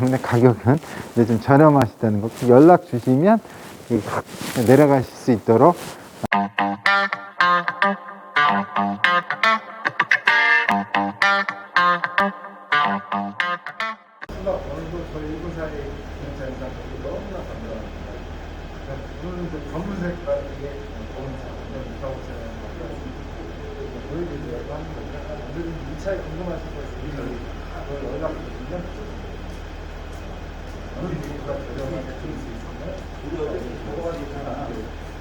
때문에 가격은 이제 좀 저렴하시다는 거 연락 주시면 이 내려가실 수 있도록. 보여드리려고 하는 거니까 오늘은 이 차에 궁금하신 거 있으면 저희 연락 주시면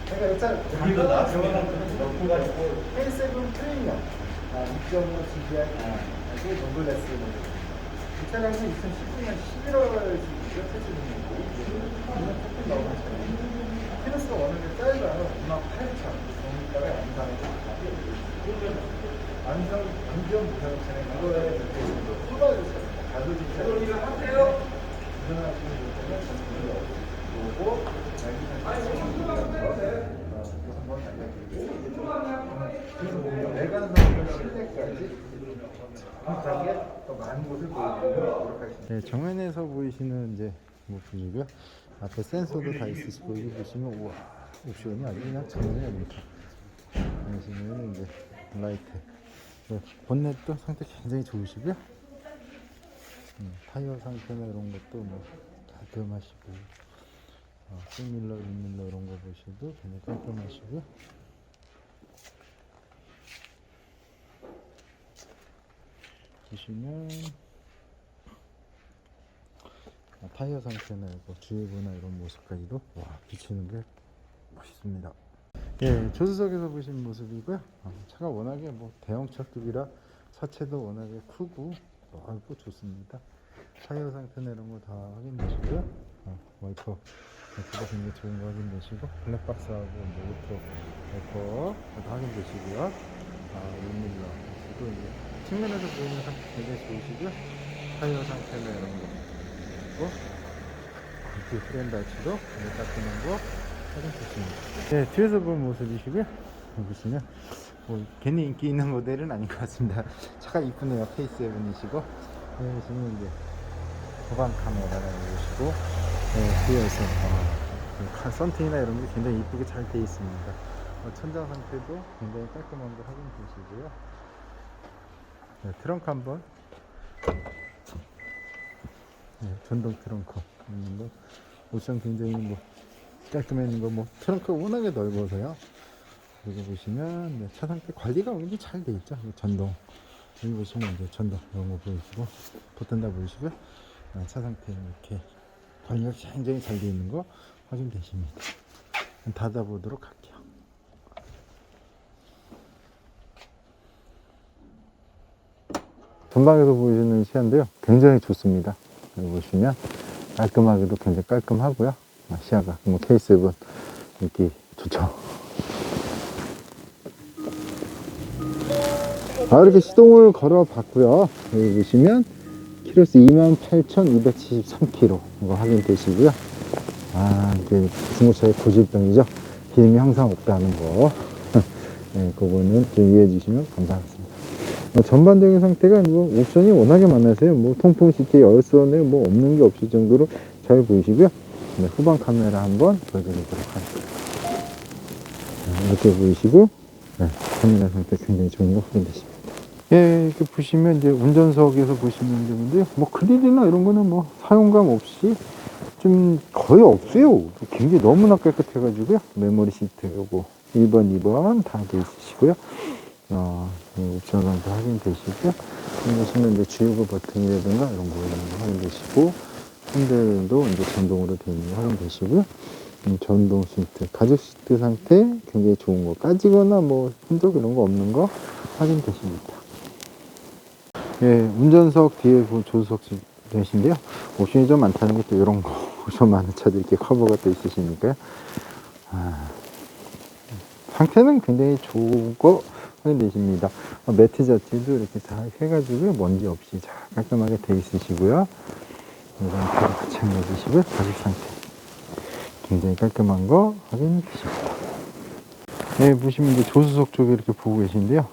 제가 일단 우리가 저거는 K7 프리미엄 2.5 GDI 그리고 모델 이 차량은 2019년 11월에 출시된 거고 이건 조금 나오는 차량 키로수가 워낙에 짧아요 28,000 정가가 안산에 안산 안전 무상 차량 이거에 이렇게 후발을 가솔린 차량 이거 하세요 운전하시는 분들은 전문이 없고 한번 알려드리겠습니다 그래서 보면 외관상부터 실내까지 네, 정면에서 보이시는 이제 모습이고요. 앞에 센서도 다 있으시고 여기 보시면 우와 옵션이 아주 그냥 장난이 아닙니다. 보시면 이제 라이트, 네, 본넷도 상태 굉장히 좋으시고요. 음, 타이어 상태나 이런 것도 뭐 깔끔하시고 어, 풀밀러, 윗밀러 이런 거 보셔도 굉장히 깔끔하시고요. 보시면 아, 타이어 상태나 이거 주유구나 이런 모습까지도 와 비치는 게 멋있습니다. 예, 조수석에서 보신 모습이고요. 아, 차가 워낙에 뭐 대형차급이라 차체도 워낙에 크고 넓고 좋습니다. 타이어 상태나 이런 거 다 확인되시고요. 아, 와이퍼 와이퍼가 굉장히 좋은 거 확인되시고 블랙박스하고 뭐 오토 와이퍼 다 확인되시고요. 아, 윈밀러 그리고 이제 측면에서 보이는 상태 굉장히 좋으시고요. 타이어 상태나 이런 거 그리고 뒤 프레임 발치도 굉장히 깔끔한 거 확인되십니다. 네, 뒤에서 본 모습이시고요. 여기 보시면 뭐 괜히 인기 있는 모델은 아닌 것 같습니다. 차가 이쁘네요. K7이시고 여기 보시면 이제 후방 카메라가 보시고 네, 뒤에서 어, 그 카- 썬팅이나 이런 게 굉장히 이쁘게 잘 되어 있습니다. 어, 천장 상태도 굉장히 깔끔한 거 확인 되시고요. 네, 트렁크 한번. 네, 전동 트렁크 있는 거. 옵션 굉장히 뭐 깔끔해 있는 거 뭐 트렁크가 워낙에 넓어서요. 여기 보시면 네, 차 상태 관리가 굉장히 잘 돼 있죠. 이 전동. 여기 보시면 이제 전동 이런 거 보이시고 버튼 다 보이시고요. 아, 차 상태 이렇게 관리가 굉장히 잘 돼 있는 거 확인되십니다. 닫아 보도록 할게요 전방에서 보이시는 시야인데요. 굉장히 좋습니다. 여기 보시면 깔끔하게도 굉장히 깔끔하고요. 아, 시야가 뭐 K7 이렇게 좋죠. 아, 이렇게 시동을 걸어 봤고요. 여기 보시면 키로수 28,273km 이거 확인되시고요. 아 이게 중고차의 고질병이죠. 기름이 항상 없다는 거. 네, 그거는 좀 이해해 주시면 감사하겠습니다. 뭐 전반적인 상태가 뭐 옵션이 워낙에 많아서요. 뭐 통풍 시트, 열선에 뭐 없는 게 없을 정도로 잘 보이시고요. 네, 후방 카메라 한번 보여드리도록 하겠습니다. 네, 이렇게 보이시고, 네, 카메라 상태 굉장히 좋은 거 확인되십니다. 예, 이렇게 보시면 이제 운전석에서 보시면 되는데요. 뭐 그릴이나 이런 거는 뭐 사용감 없이 좀 거의 없어요. 굉장히 너무나 깨끗해가지고요. 메모리 시트 요거 1번, 2번 다 돼 있으시고요. 어, 옵션도 확인되시고요. 여기 보시면 이제 주유구 버튼이라든가 이런 거 확인되시고, 핸들도 이제 전동으로 되어 있는 거 확인되시고요. 음, 전동 시트, 가죽 시트 상태 굉장히 좋은 거, 까지거나 뭐 흔적 이런 거 없는 거 확인되십니다. 예, 운전석 뒤에 그 조수석 되신데요. 옵션이 좀 많다는 게 또 이런 거, 옵션 많은 차들 이렇게 커버가 또 있으시니까요. 아, 상태는 굉장히 좋은 거 확인되십니다. 어, 매트 자체도 이렇게 다 해가지고 먼지 없이 잘 깔끔하게 돼 있으시고요. 이 상태도 마찬가지시고요. 가죽 상태 굉장히 깔끔한 거 확인되십니다. 네, 보시면 이제 조수석 쪽에 이렇게 보고 계신데요.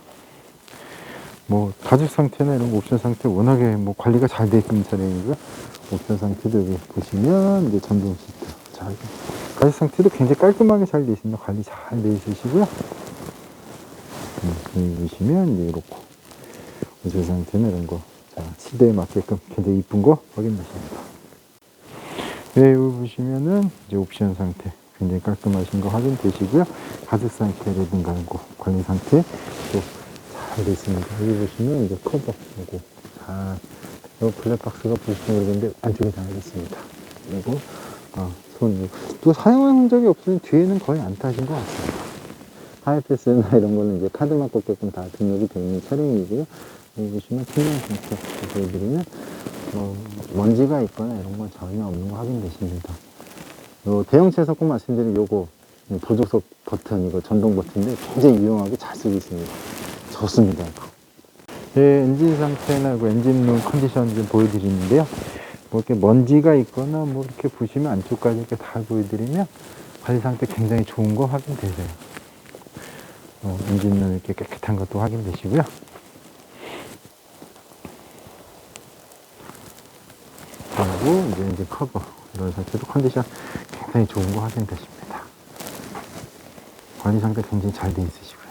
뭐 가죽 상태나 이런 거 옵션 상태 워낙에 뭐 관리가 잘 돼 있는 차량이고요. 옵션 상태도 여기 보시면 이제 전동 시트 자 이거 가죽 상태도 굉장히 깔끔하게 잘 되어 있습니다 관리 잘 되어 있으시고요 보시면 이제 이렇고 옵션 상태는 이런 거 자, 시대에 맞게끔 굉장히 이쁜 거 확인하십니다 네, 여기 보시면은 이제 옵션 상태 굉장히 깔끔하신 거 확인되시고요. 가죽 상태라든가 거 관리 상태 또잘 되어 있습니다. 여기 보시면 이제 커버 요거 잘요 블랙박스가 보시면 모르겠는데 안쪽에 다 있습니다. 그리고 어, 손, 또 사용한 흔적이 없으니 뒤에는 거의 안 타신 것 같습니다. 하이패스나 이런 거는 이제 카드만 꽂게끔 다 등록이 되어 있는 차량이고요. 여기 보시면 투명 상태 보여드리면 뭐 먼지가 있거나 이런 건 전혀 없는 거 확인되십니다. 요 대형차에서 꼭 말씀드린 요거 부족석 버튼 이거 전동 버튼인데 굉장히 유용하게 잘 쓰고 있습니다. 좋습니다. 예, 엔진 상태나 그 엔진룸 컨디션 좀 보여드리는데요. 뭐 이렇게 먼지가 있거나 뭐 이렇게 보시면 안쪽까지 이렇게 다 보여드리면 관리 상태 굉장히 좋은 거 확인되세요. 어, 엔진룸 이렇게 깨끗한 것도 확인되시고요. 그리고 이제 엔진 커버 이런 상태도 컨디션 굉장히 좋은 거 확인되십니다. 관리 상태 굉장히 잘 돼 있으시고요.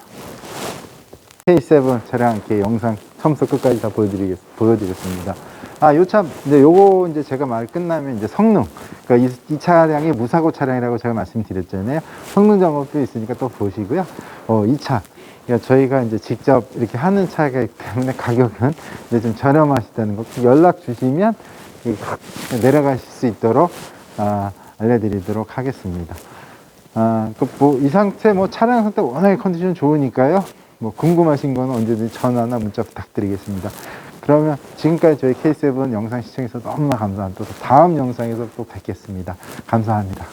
K7 차량 이렇게 영상 처음부터 끝까지 다 보여드리겠, 보여드렸습니다. 아, 요 차, 이제 요거 이제 제가 말 끝나면 이제 성능. 그러니까 이, 이 차량이 무사고 차량이라고 제가 말씀드렸잖아요. 성능 작업도 있으니까 또 보시고요. 어, 이 차. 그러니까 저희가 이제 직접 이렇게 하는 차이기 때문에 가격은 이제 좀 저렴하시다는 거 연락 주시면 내려가실 수 있도록 아, 알려드리도록 하겠습니다. 아, 그 뭐, 이 상태, 뭐, 차량 상태 워낙에 컨디션 좋으니까요. 뭐, 궁금하신 거는 언제든지 전화나 문자 부탁드리겠습니다. 그러면 지금까지 저희 K7 영상 시청해서 너무나 감사합니다. 또 다음 영상에서 또 뵙겠습니다. 감사합니다.